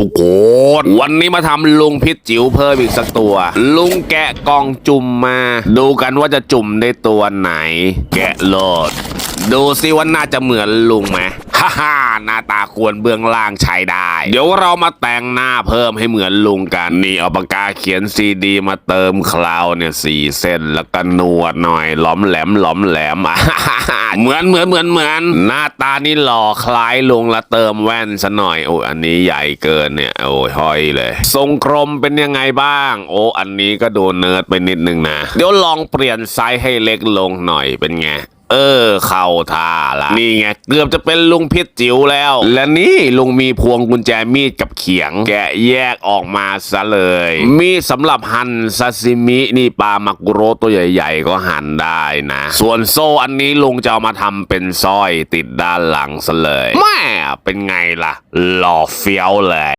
ทุกคน วันนี้มาทำลุงพิษจิ๋วเพิ่มอีกสักตัว ลุงแกะกล่องจุ่มมา ดูกันว่าจะจุ่มได้ตัวไหน แกะโลด ดูสิว่าน่าจะเหมือนลุงไหมฮ่าฮ่า หน้าตาควรเบื้องล่างใช้ได้ เดี๋ยวเรามาแต่งหน้าเพิ่มให้เหมือนลุงกัน นี่เอาปากกาเขียนซีดีมาเติมคลาวเนี่ยสี่เส้นแล้วก็นวดหน่อยหล้อมแหลมหล้อมแหลมอะเหมือนเหมือนเหมือนเหมือน หน้าตานี่หล่อคล้ายลุงแล้วเติมแว่นซะหน่อยโอ้ยอันนี้ใหญ่เกินเนี่ยโอ้ยห้อยเลย ทรงกลมเป็นยังไงบ้าง โอ้อันนี้ก็ดูเนิร์ดไปนิดนึงนะ เดี๋ยวลองเปลี่ยนไซส์ให้เล็กลงหน่อยเป็นไง เออ เข้าท่าละนี่ไงเกือบจะเป็นลุงพิษจิ๋วแล้ว และนี่ลุงมีพวงกุญแจมีดกับเขียง แกะแยกออกมาซะเลย มีดสำหรับหั่นซาซิมินี่ปลามักกุโรตัวใหญ่ๆ ก็หั่นได้นะ ส่วนโซ่อันนี้ลุงจะเอามาทำเป็นสร้อยติดด้านหลังซะเลยแม่เป็นไงล่ะ หล่อเฟี้ยวเลย